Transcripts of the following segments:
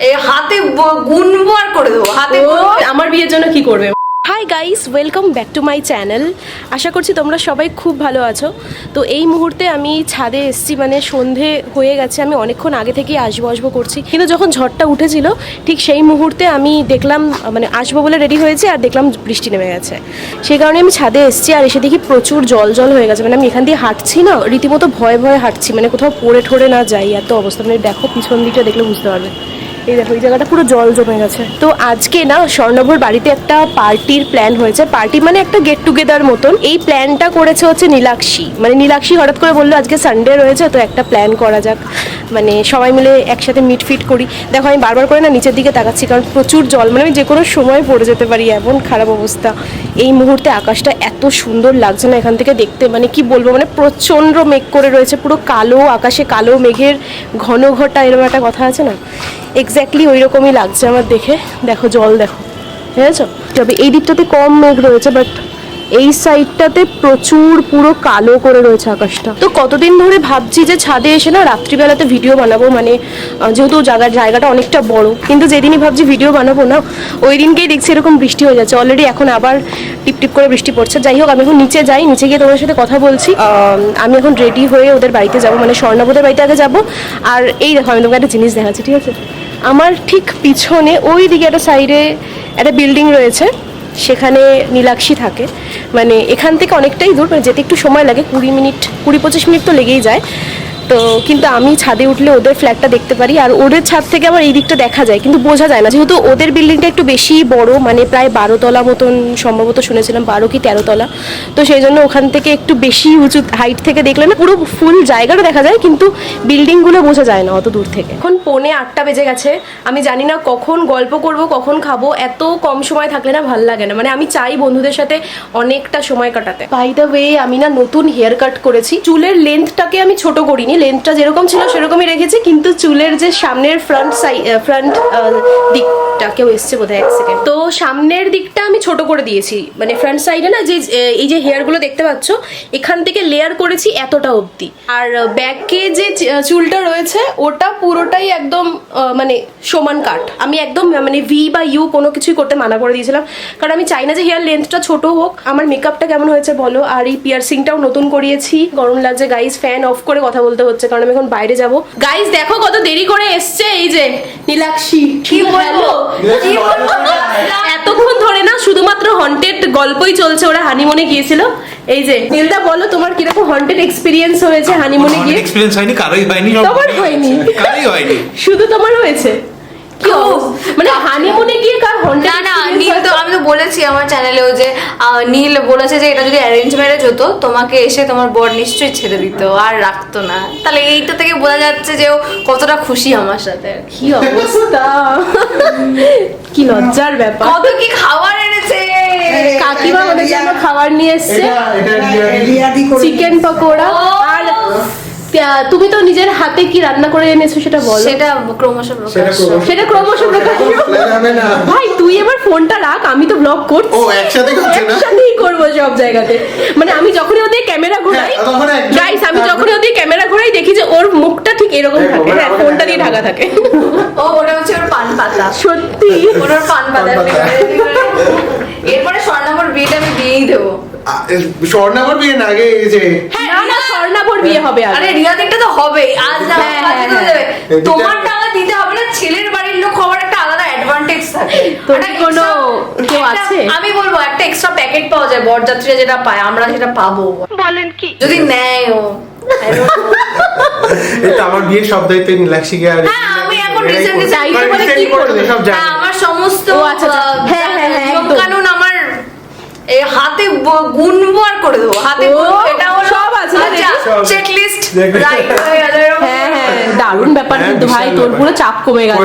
এই হাতে ব- গুনবো আর করে দেবো। হাতে আমার বিয়ের জন্য কি করবে? Hi guys welcome back to my channel আশা করছি তোমরা সবাই খুব ভালো আছো। তো এই মুহূর্তে আমি ছাদে এসেছি মানে সন্ধে হয়ে গেছে আমি অনেকক্ষণ আগে থেকেই আসব আসব করছি। কিন্তু যখন ঝড়টা উঠেছিল ঠিক সেই মুহূর্তে আমি দেখলাম মানে আসব বলে রেডি হয়েছে আর দেখলাম বৃষ্টি নেমে গেছে। সেই কারণে আমি ছাদে এসেছি আর এসে দেখি প্রচুর জল জল হয়ে গেছে। মানে আমি এখান দিয়ে হাঁটছি না রীতিমতো ভয়ে ভয়ে হাঁটছি। মানে কোথাও পড়ে ঠরে না যাই এত অবস্থা। মানে দেখো পিছন দিকটা দেখলে বুঝতে পারবে। এই দেখো, এই জায়গাটা পুরো জল জমে গেছে। তো আজকে না, স্বর্ণভর বাড়িতে একটা পার্টির প্ল্যান হয়েছে। পার্টি মানে একটা গেট টুগেদার মতন। এই প্ল্যানটা করেছে হচ্ছে নীলাক্ষী। মানে নীলাক্ষী হঠাৎ করে বলল, আজকে সানডে রয়েছে, তো একটা প্ল্যান করা যাক। মানে সবাই মিলে একসাথে মিট ফিট করি। দেখো, আমি বারবার করে না নিচের দিকে তাকাচ্ছি, কারণ প্রচুর জল মানে আমি যে কোনো সময় পড়ে যেতে পারি, এমন খারাপ অবস্থা। এই মুহূর্তে আকাশটা এত সুন্দর লাগছে না এখান থেকে দেখতে মানে কি বলব মানে প্রচণ্ড মেঘ করে রয়েছে, পুরো কালো আকাশে, কালো মেঘের ঘন ঘটা, এরকম একটা কথা আছে না? এক্স্যাক্টলি ওই রকমই লাগছে আমার দেখে। দেখো, জল দেখো ঠিক আছে তবে এই দিকটাতে কম মেঘ রয়েছে বাট এই সাইডটাতে প্রচুর পুরো কালো করে রয়েছে আকাশটা। তো কতদিন ধরে ভাবছি যে ছাদে এসে না রাত্রিবেলাতে ভিডিও বানাবো মানে যেহেতু জায়গা জায়গাটা অনেকটা বড়, কিন্তু যেদিনই ভাবছি ভিডিও বানাবো না, ওই দিনকেই দেখছি এরকম বৃষ্টি হয়ে যাচ্ছে। অলরেডি এখন আবার টিপ টিপ করে বৃষ্টি পড়ছে। যাই হোক, আমি এখন নিচে যাই, নিচে গিয়ে তোমার সাথে কথা বলছি। আমি এখন রেডি হয়ে ওদের বাড়িতে যাব মানে স্বর্ণবোধের বাড়িতে আগে যাব। আর এই দেখো, আমি তোমাকে একটা জিনিস দেখাচ্ছি, ঠিক আছে? আমার ঠিক পিছনে ওই দিকে একটা সাইডে একটা বিল্ডিং রয়েছে। সেখানে নীলাক্ষী থাকে। মানে এখান থেকে অনেকটাই দূর মানে যেতে একটু সময় লাগে, কুড়ি মিনিট, কুড়ি পঁচিশ মিনিট তো লেগেই যায়। তো কিন্তু আমি ছাদে উঠলে ওদের ফ্ল্যাটটা দেখতে পারি, আর ওদের ছাদ থেকে আবার এই দিকটা দেখা যায়, কিন্তু বোঝা যায় না। যেহেতু ওদের বিল্ডিংটা একটু বেশি বড় মানে প্রায় বারো তলা মতন সম্ভবত শুনেছিলাম, বারো কি তেরো তলা, তো সেই জন্য ওখান থেকে একটু বেশি উঁচু হাইট থেকে দেখলে না পুরো ফুল জায়গাটা দেখা যায়, কিন্তু বিল্ডিংগুলো বোঝা যায় না অত দূর থেকে। এখন পৌনে আটটা বেজে গেছে, আমি জানি না কখন গল্প করব, কখন খাব, এত কম সময় থাকলে না ভালো লাগে না মানে আমি চাই বন্ধুদের সাথে অনেকটা সময় কাটাতে। বাই দ্য ওয়ে আমি না নতুন হেয়ার কাট করেছি, চুলের লেন্থটাকে আমি ছোট করিনি লেন্থটা যেরকম ছিল, সেরকমই রেখেছি, কিন্তু চুলের যে সামনের ফ্রন্ট সাই ফ্রন্ট দিকটা কেউ এসছে বোধহয় এক সেকেন্ড তো সামনের দিকটা আমি ছোট করে দিয়েছি মানে ফ্রন্ট সাইডে না, যে এই যে হেয়ারগুলো দেখতে পাচ্ছ, এখান থেকে লেয়ার করেছি এতটা অবধি। আর ব্যাকে যে চুলটা রয়েছে, ওটা পুরোটাই একদম মানে সমান কাট আমি একদম মানে ভি বা ইউ কোনো কিছুই করতে মানা করে দিয়েছিলাম, কারণ আমি চাই না যে হেয়ার লেন্থটা ছোট হোক। আমার মেকআপটা কেমন হয়েছে বলো? আর এই পিয়ারসিংটাও নতুন করিয়েছি। গরম লাগছে গাইস ফ্যান অফ করে কথা বলতে হচ্ছে কারণ আমি এখন বাইরে যাব। গাইস দেখো কত দেরি করে এসছে এই যে নীলাক্ষী। কি বলব? এতক্ষণ ধরে না শুধুমাত্র হন্টেড গল্পই চলছে ওরা হানিমুনে গিয়েছিল। এই যে নীলদা বলো তোমার কীরকম হন্টেড এক্সপিরিয়েন্স হয়েছে হানিমুনে গিয়ে? এক্সপিরিয়েন্স হয়নি কারোই হয়নি তোমার হয়নি। কারোই হয়নি। শুধু তোমার হয়েছে? কি মানে হানিমুনে গিয়ে কার না না নীল তো আমি তো বলেছি আমার চ্যানেলেও যে আহ, নীল বলেছে যে এটা যদি অ্যারেঞ্জ ম্যারেজ হতো তোমাকে এসে তোমার বর নিশ্চয়ই ছেড়ে দিত আর রাখতো না। তাহলে এইটা থেকে বোঝা যাচ্ছে যে ও কতটা খুশি আমার সাথে কি। অবস্থা? কি লজ্জার ব্যাপার। কত কি খাবার এনেছে? কাকিমা ওদের জন্য খাবার নিয়ে এসছে। চিকেন পকোড়া আর তুমি তো নিজের হাতে কি রান্না করে এনেছো সেটা বলো। সেটা ক্রমশ প্রকাশ সেটা ক্রমশ প্রকাশ ভাই তুই এবার ফোনটা রাখ আমি তো ব্লগ করছি। ও একসাথে করছে না? একসাথেই করব সব জায়গাতে। মানে আমি যখনই ওদের ক্যামেরা ঘোরাই গাইস আমি যখনই ওদের ক্যামেরা ঘোরাই দেখি যে ওর মুখটা ঠিক এরকম থাকে। হ্যাঁ ফোনটা দিয়ে ঢাকা থাকে। ও ওটা হচ্ছে ওর পান পাতা। সত্যি। ওর পান পাতা। এরপরে স্বর্ণামর বিয়েটা আমি দিয়েই দেবো। স্বর্ণাবর বিয়ে না আগে এই যে হ্যাঁ না না স্বর্ণাভর বিয়ে হবে আরে রিয়া দিকটা তো হবেই আজ না হ্যাঁ, হ্যাঁ, হ্যাঁ। তোমার টাকা দিতে হবে না ছেলের বাড়ির লোক হওয়ার একটা আলাদা অ্যাডভান্টেজ থাকে তোর কোনো কেউ আছে? আমি বলব একটা এক্সট্রা প্যাকেট পাওয়া যায় বরযাত্রীরা যেটা পায় আমরা সেটা পাবো বলেন কি যদি নেয় ও তো আমার বিয়ের সব দায়িত্ব নীলাক্ষীকে আর হ্যাঁ, আমি এখন করবে। দায়িত্ব কারণ মানে কি করবে? সব জানে। হ্যাঁ, আমার সমস্ত ও, আচ্ছা, আচ্ছা। হ্যাঁ, হ্যাঁ, হ্যাঁ, একদম। আমার এই হাতে গুনবো আর করে দেবো হাতে এটা হলো আচ্ছা সব। চেক লিস্ট দেখবে। রাইট হয়ে। হ্যাঁ হ্যাঁ দারুণ ব্যাপার কিন্তু ভাই তোর পুরো চাপ কমে গেল।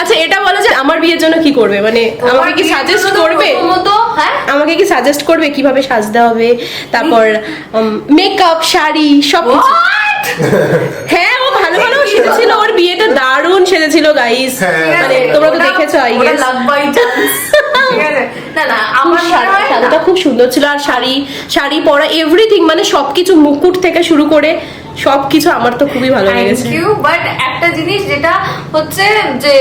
আচ্ছা এটা বলো যে আমার বিয়ের জন্য কি করবে? মানে আমাকে কি সাজেস্ট করবে? হ্যাঁ? আমাকে কি সাজেস্ট করবে কীভাবে সাজতে হবে? তারপর মেকআপ শাড়ি সব কিছু। হ্যাঁ ও ভালো ভালো সেজেছিল। ওর বিয়েতে দারুণ সেজেছিল গাইস। মানে তোমরা তো দেখেছ আই গেস না না আমার শাড়িটা খুব সুন্দর ছিল। আর শাড়ি শাড়ি পরা এভরিথিং মানে সবকিছু মুকুট থেকে শুরু করে সব কিছু আমার তো খুবই ভালো লেগেছে। থ্যাংক ইউ বাট একটা জিনিস যেটা হচ্ছে যে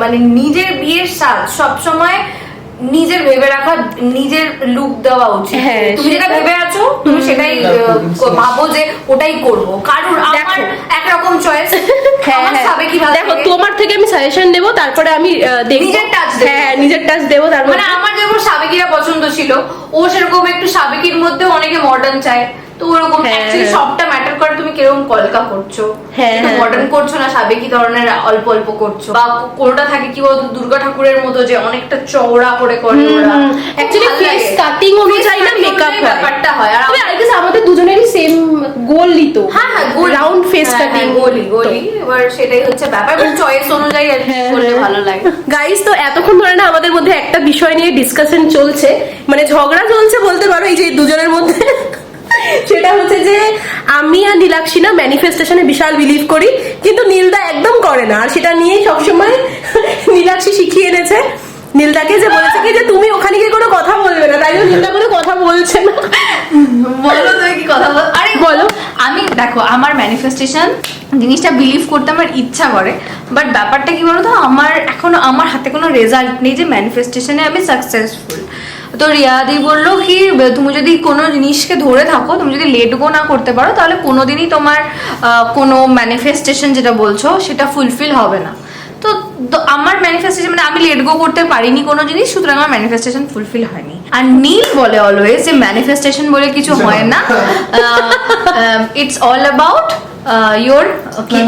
মানে নিজের বিয়ের সাজ সব সময় নিজের ভেবে রাখা নিজের লুক দেওয়া উচিত। হ্যাঁ, তুমি যেটা ভেবে আছো তুমি সেটাই ভাবো যে ওটাই করব। কারণ আমার একরকম চয়েস হ্যাঁ হ্যাঁ। দেখো তোমার থেকে আমি সাজেশন দেবো তারপরে আমি দেখব। দেবো। হ্যাঁ নিজের টাচ দেবো তার মানে আমার যেমন সাবেকিরা পছন্দ ছিল ও সেরকম একটু সাবেকির মধ্যে অনেকে মডার্ন চায়। তো ওরকম হ্যাঁ, অ্যাকচুয়ালি হ্যাঁ। সবটা ম্যাটার করে তুমি কীরকম কলকা করছ। হ্যাঁ, হ্যাঁ, মডার্ন করছ না সাবেকি ধরনের অল্প অল্প করছ? বা কোনোটা থাকে কি বলতো দুর্গা ঠাকুরের মতো যে অনেকটা চওড়া করে করে ওরা। face লাগে। cutting অনুযায়ী না হয়। ব্যাপারটা হয়। আর আই গেস আমাদের দুজনেরই সেম গোলই তো হ্যাঁ হ্যাঁ গোল রাউন্ড ফেস কাটিং গোলি গোলি এবার সেটাই হচ্ছে ব্যাপার। এবং চয়েস অনুযায়ী আর হ্যাঁ, করলে ভালো লাগে। গাইস তো এতক্ষণ ধরে না আমাদের মধ্যে একটা বিষয় নিয়ে ডিসকাশন চলছে। মানে ঝগড়া চলছে বলতে পারো এই যে দুজনের মধ্যে। সেটা হচ্ছে যে আমি আর নীলাক্ষী না ম্যানিফেস্টেশনে বিশাল বিলিভ করি কিন্তু নীলদা একদম করে না। আর সেটা নিয়েই সবসময় নীলাক্ষী শিখিয়ে এনেছে। নীলদাকে যে বলেছে কি যে তুমি ওখানে গিয়ে কোনো কথা বলবে না তাই জন্য নীলদা কোনো কথা বলছে না। বলো তুমি কি কথা বল আরে বলো। আমি দেখো আমার ম্যানিফেস্টেশন জিনিসটা বিলিভ করতে আমার ইচ্ছা করে বাট ব্যাপারটা কি বলতো? আমার এখনও আমার হাতে কোনো রেজাল্ট নেই যে ম্যানিফেস্টেশনে আমি সাকসেসফুল তো রিয়াদি বলল কি তুমি যদি কোনো জিনিসকে ধরে থাকো তুমি যদি লেট গো না করতে পারো তাহলে কোনোদিনই তোমার আহ, কোনো ম্যানিফেস্টেশন যেটা বলছো সেটা ফুলফিল হবে না। তো তো আমার ম্যানিফেস্টেশন মানে আমি লেট গো করতে পারিনি কোনো জিনিস সুতরাং আমার ম্যানিফেস্টেশন ফুলফিল হয়নি। আর নীল বলে অলওয়েজ যে ম্যানিফেস্টেশন বলে কিছু হয় না it's all about your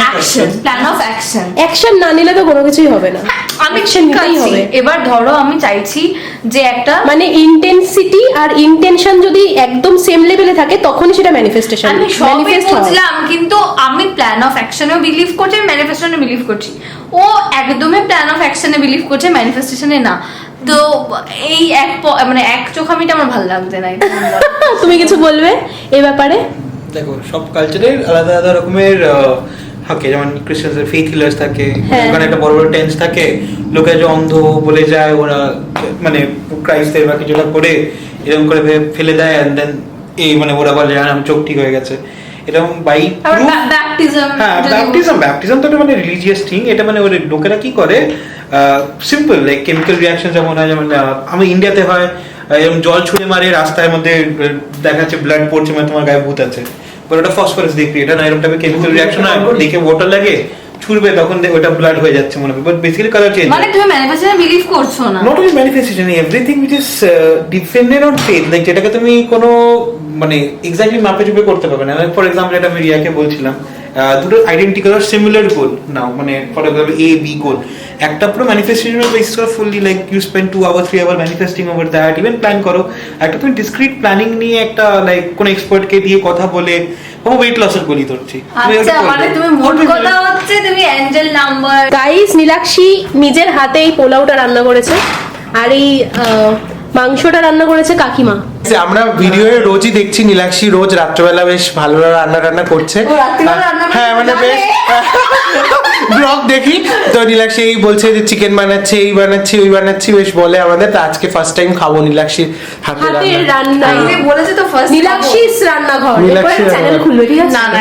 action plan of action action না নিলে তো কোনো কিছুই হবে না। আমি নিতেই হবে। এবার ধরো আমি চাইছি যে একটা মানে ইন্টেন্সিটি আর ইন্টেনশন যদি একদম সেম লেভেলে থাকে তখনই সেটা ম্যানিফেস্টেশন আমি সবই বুঝলাম কিন্তু আমি প্ল্যান অফ অ্যাকশনেও বিলিভ করছি ম্যানিফেস্টেশনে বিলিভ করছি। ও একদমই প্ল্যান অফ অ্যাকশনে বিলিভ করছে ম্যানিফেস্টেশনে না। তো এই এক মানে এক চোখামিটা আমার ভালো লাগছে না। তুমি কিছু বলবে এই ব্যাপারে? দেখো সব কালচারের আলাদা আলাদা রকমের থাকে। যেমন ফেথ হিলার্স থাকে হ্যাঁ। ওখানে একটা বড় বড় টেন্স থাকে। লোকে যে অন্ধ বলে যায় ওরা মানে ক্রাইস্টের বা কিছুটা করে এরকম করে ফেলে দেয় অ্যান্ড দেন এই মানে ওরা বলে আমার চোখ ঠিক হয়ে গেছে। এরকম বাই হ্যাঁ ব্যাপটিজম ব্যাপটিজম তো মানে রিলিজিয়াস থিং এটা মানে ওর লোকেরা কি করে সিম্পল লাইক কেমিক্যাল রিয়াকশন যেমন হয় যেমন আমি ইন্ডিয়াতে হয় এরকম জল ছুঁড়ে মারে রাস্তার মধ্যে দেখাচ্ছে ব্লাড পড়ছে মানে তোমার গায়ে ভূত আছে। ওটা ফসফরাস দেখবি এটা না এরকম টাইপের কেমিক্যাল রিঅ্যাকশন হয় দেখে ওয়াটার লাগে ছুড়বে তখন দেখবে ওটা ব্লাড হয়ে যাচ্ছে মনে হবে বাট বেসিক্যালি কালার চেঞ্জ মানে তুমি ম্যানিফেস্টেশন বিলিভ করছ না। Not only manifestation everything which is dependent on faith like যেটাকে তুমি কোনো মানে এক্স্যাক্টলি মাপে চুপে করতে পারবে না। ফর এক্সাম্পল এটা আমি রিয়াকে বলছিলাম দুটো আইডেন্টিক্যাল আর সিমিলার গোল নাও মানে for example A B goal একটা পুরো ম্যানিফেস্টেশনের বেসিস করে fully like you spend two hour three hour manifesting over that even plan করো। একটা তুমি ডিসক্রিট প্ল্যানিং নিয়ে একটা লাইক কোনো এক্সপার্টকে দিয়ে কথা বলে কোনো ওয়েট লসের গোলই ধরছি তুমি আচ্ছা মানে তুমি মোট কথা হচ্ছে তুমি অ্যাঞ্জেল নাম্বার গাইস নীলাক্ষী নিজের হাতে এই পোলাওটা রান্না করেছে। আর এই আহ, মাংসটা রান্না করেছে কাকিমা। আমরা ভিডিওয়ে রোজই দেখছি নীলাক্ষী রোজ রাত্রবেলা বেশ ভালো রান্না টান্না করছে। করে হ্যাঁ মানে বেশ ব্লগ দেখি। তো নীলাক্ষী এই বলছে যে চিকেন বানাচ্ছে এই বানাচ্ছি ওই বানাচ্ছি বেশ বলে আমাদের। তো আজকে ফার্স্ট টাইম খাব নীলাক্ষীর হাতে রান্না। রান্না। বলেছে তো ফার্স্ট নীলাক্ষীর রান্নাঘর। চ্যানেল খুলবে ঠিক আছে? না না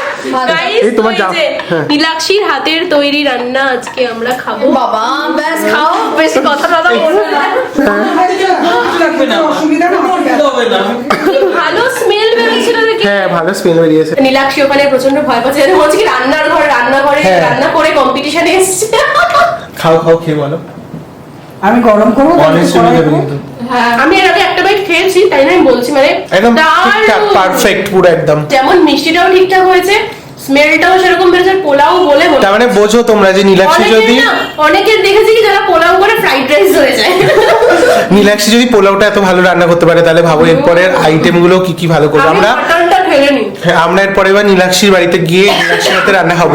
এই তোমার যে। হ্যাঁ। নীলাক্ষীর হাতের তৈরি রান্না আজকে আমরা খাব। বাবা ব্যাস খাও। বেশি কথা টথা বলবে না। ভালো স্মেল বেরিয়েছিল হ্যাঁ ভালো স্মেল বেরিয়েছে। নীলাক্ষী ওখানে প্রচণ্ড ভয় পাচ্ছে। বলছে কি রান্নার ঘর রান্না করে হ্যাঁ। রান্না করে কম্পিটিশনে এসছে। খাও খাও খেয়ে বলো। আমি গরম করব আমি এর আগে একটা বাইট খেয়েছি তাই না আমি বলছি মানে একদম ঠিকঠাক পারফেক্ট পুরো একদম। যেমন মিষ্টিটাও ঠিকঠাক হয়েছে স্মেলটাও সেরকম বেরোচ্ছে পোলাও বলে তার মানে বোঝো তোমরা যে নীলাক্ষী যদি অনেকের দেখেছি কি যারা পোলাও করে ফ্রাইড রাইস হয়ে যায়। নীলাক্ষী যদি পোলাওটা এত ভালো রান্না করতে পারে তাহলে ভাবো এরপরের আইটেমগুলো কি কি ভালো করব আমরা। হ্যাঁ, আমরা এরপরে এবার নীলাক্ষীর বাড়িতে গিয়ে নীলাক্ষীর হাতে রান্না খাব।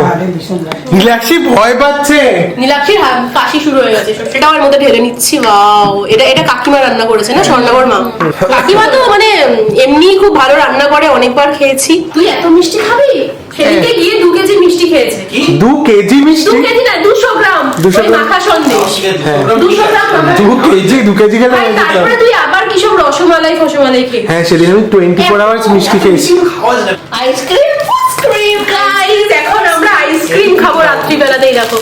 নীলাক্ষী ভয় পাচ্ছে। নীলাক্ষীর কাশি শুরু হয়ে গেছে সেটা আমার মধ্যে ঢেলে নিচ্ছি ওয়াও। এটা এটা কাকিমা রান্না করেছে না স্বর্ণাবর মা? কাকিমা তো মানে এমনি খুব ভালো রান্না করে অনেকবার খেয়েছি। তুই এত মিষ্টি খাবি? সেদিকে গিয়ে দু কেজি মিষ্টি খেয়েছে। দু কেজি দু কেজি না দুশো গ্রাম। দুশো গ্রাম? মাখা সন্দেশ। হ্যাঁ। দুশো গ্রাম দু কেজি দু কেজি খেলে। তারপরে তুই আবার কি সব রসমালাই ফসমালাই খেয়ে হ্যাঁ সেদিন আমি টোয়েন্টি ফোর আওয়ার্স মিষ্টি খেয়েছি। আইসক্রিম? আইসক্রিম গাইস এখন আমরা আইসক্রিম খাব রাত্রিবেলাতেই দেখো।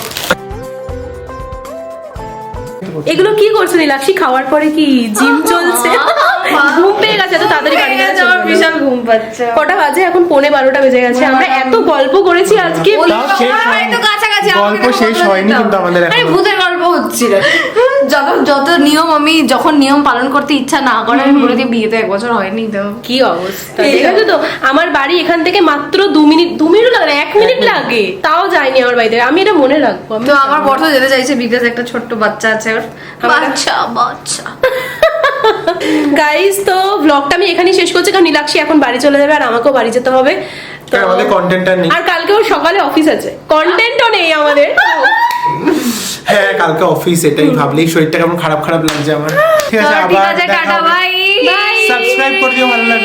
এগুলো কি করছ নীলাক্ষী? খাওয়ার পরে কি জিম চলছে? ঘুম পেয়ে গেছে এত তাড়াতাড়ি বাড়ি গেছে আমার বিশাল ঘুম পাচ্ছে। কটা বাজে? এখন পৌনে বারোটা বেজে গেছে। আমরা এত গল্প করেছি আজকে। গল্প শেষ হয়নি। কিন্তু আমাদের আরে ভূতের গল্প হচ্ছিল। যত যত নিয়ম আমি যখন নিয়ম পালন করতে ইচ্ছা না করে আমি বলে দিই বিয়েতে এক বছর হয়নি তো। কি অবস্থা? ঠিক আছে তো? আমার বাড়ি এখান থেকে মাত্র দু মিনিট দু মিনিট লাগে এক মিনিট লাগে। তাও যায়নি আমার বাড়িতে। আমি এটা মনে রাখব আমি তো আমার বড় যেতে চাইছে বিকজ একটা ছোট্ট বাচ্চা আছে ওর। বাচ্চা বাচ্চা। গাইস তো ব্লগটা আমি এখানেই শেষ করছি কারণ নীলাক্ষী এখন বাড়ি চলে যাবে আর আমাকেও বাড়ি যেতে হবে। তো হ্যাঁ, আমাদের নেই। আর কালকে ওর সকালে অফিস আছে। কন্টেন্টও নেই আমাদের। হ্যাঁ কালকে অফিস এটাই ভাবলেই শরীরটা কেমন খারাপ খারাপ লাগছে আমার? ঠিক আছে আবার. সাবস্ক্রাইব করে দিও ভালো লাগবে।